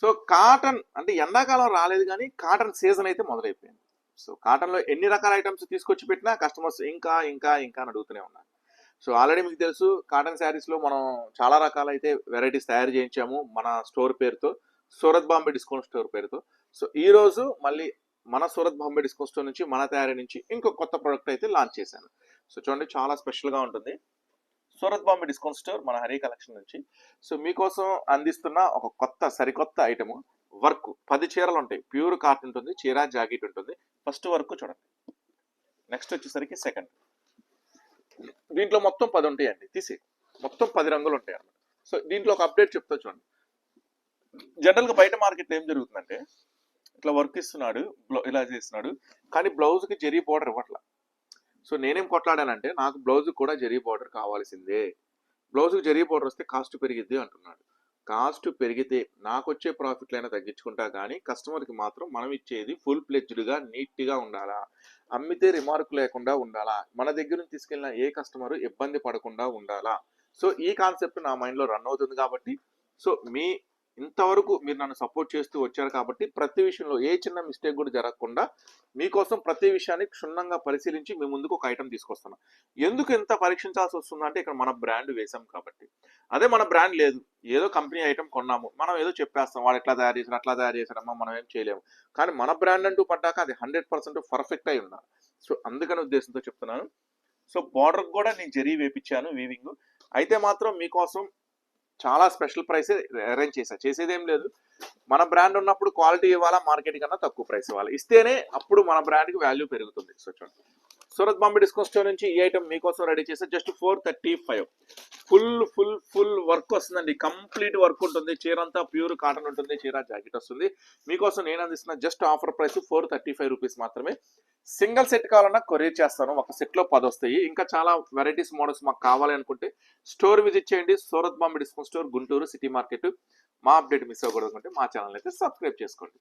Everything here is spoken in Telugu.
సో కాటన్ అంటే ఎండాకాలం రాలేదు కానీ కాటన్ సీజన్ అయితే మొదలైపోయింది. సో కాటన్లో ఎన్ని రకాల ఐటమ్స్ తీసుకొచ్చి పెట్టినా కస్టమర్స్ ఇంకా ఇంకా ఇంకా అని అడుగుతూనే ఉన్నారు. సో ఆల్రెడీ మీకు తెలుసు కాటన్ శారీస్లో మనం చాలా రకాలైతే వెరైటీస్ తయారు చేయించాము మన స్టోర్ పేరుతో సూరత్ బాంబే డిస్కౌంట్ స్టోర్ పేరుతో. సో ఈరోజు మళ్ళీ మన సూరత్ బాంబే డిస్కౌంట్ స్టోర్ నుంచి మన తయారీ నుంచి ఇంకో కొత్త ప్రోడక్ట్ అయితే లాంచ్ చేశాను. సో చూడండి చాలా స్పెషల్గా ఉంటుంది. సూరత్ బాంబే డిస్కౌంట్ స్టోర్ మన హరి కలెక్షన్ నుంచి. సో మీకోసం అందిస్తున్న ఒక కొత్త సరికొత్త ఐటమ్ వర్క్. పది చీరలు ఉంటాయి. ప్యూర్ కాటన్ ఉంటుంది చీర జాకెట్ ఉంటుంది. ఫస్ట్ వర్క్ చూడండి. నెక్స్ట్ వచ్చేసరికి సెకండ్. దీంట్లో మొత్తం పది ఉంటాయండి. తీసి మొత్తం పది రంగులు ఉంటాయి అన్నమాట. సో దీంట్లో ఒక అప్డేట్ చెప్తా చూడండి. జనరల్గా బయట మార్కెట్లో ఏం జరుగుతుందంటే ఇట్లా వర్క్ ఇస్తున్నాడు బ్లౌ ఇలా చేస్తున్నాడు. కానీ బ్లౌజ్కి జరీ బోర్డర్ ఇవ్వట్లా. సో నేనేం కొట్లాడానంటే నాకు బ్లౌజ్ కూడా జరీ బార్డర్ కావాల్సిందే. బ్లౌజ్కి జరీ బార్డర్ వస్తే కాస్ట్ పెరిగిద్ది అంటున్నాడు. కాస్ట్ పెరిగితే నాకు వచ్చే ప్రాఫిట్లైనా తగ్గించుకుంటా కానీ కస్టమర్కి మాత్రం మనం ఇచ్చేది ఫుల్ ప్లెజ్డ్గా నీట్గా ఉండాలా? అమ్మితే రిమార్క్ లేకుండా ఉండాలా? మన దగ్గర నుంచి తీసుకెళ్ళిన ఏ కస్టమర్ ఇబ్బంది పడకుండా ఉండాలా? సో ఈ కాన్సెప్ట్ నా మైండ్లో రన్ అవుతుంది కాబట్టి సో మీ ఇంతవరకు మీరు నన్ను సపోర్ట్ చేస్తూ వచ్చారు కాబట్టి ప్రతి విషయంలో ఏ చిన్న మిస్టేక్ కూడా జరగకుండా మీకోసం ప్రతి విషయాన్ని క్షుణ్ణంగా పరిశీలించి మీ ముందుకు ఒక ఐటమ్ తీసుకొస్తాను ఎందుకు ఎంత పరీక్షించాల్సి వస్తుందంటే ఇక్కడ మన బ్రాండ్ వేసాం కాబట్టి. అదే మన బ్రాండ్ లేదు. ఏదో కంపెనీ ఐటమ్ కొన్నాము. మనం ఏదో చెప్పేస్తాం. వాడు ఎట్లా తయారు చేశారు అట్లా తయారు చేశారమ్మా మనం ఏం చేయలేము. కానీ మన బ్రాండ్ అంటూ పడ్డాక అది హండ్రెడ్ పర్సెంట్ పర్ఫెక్ట్ అయి ఉండాలి. సో అందుకని ఉద్దేశంతో చెప్తున్నాను. సో బార్డర్ కూడా నేను జరీ వేపించాను వీవింగ్ అయితే మాత్రం మీకోసం చాలా స్పెషల్ ప్రైస్ అరేంజ్ చేశా. చేసేది ఏం లేదు. మన బ్రాండ్ ఉన్నప్పుడు క్వాలిటీ ఇవ్వాలా మార్కెట్ కన్నా తక్కువ ప్రైస్ ఇవ్వాలి. ఇస్తేనే అప్పుడు మన బ్రాండ్కి వాల్యూ పెరుగుతుంది. సో చూడండి. సూరత్ బాంబే డిస్కౌంట్ స్టోర్ నుంచి ఈ ఐటమ్ మీకోసం రెడీ చేస్తే just four thirty five. Full full full work వస్తుందండి. కంప్లీట్ వర్క్ ఉంటుంది. చీర అంతా ప్యూర్ కాటన్ ఉంటుంది. చీర జాకెట్ వస్తుంది. మీకోసం నేను అందిస్తున్న just offer price four thirty five rupees మాత్రమే. సింగిల్ సెట్ కావాలన్నా కొరియర్ చేస్తాను. ఒక సెట్లో పది వస్తాయి. ఇంకా చాలా వెరైటీస్ మోడల్స్ మాకు కావాలి అనుకుంటే స్టోర్ విజిట్ చేయండి. Surat Bombay discount store Guntur city market. మా అప్డేట్ మిస్ అవ్వకూడదు మా ఛానల్ అయితే సబ్స్క్రైబ్ చేసుకోండి.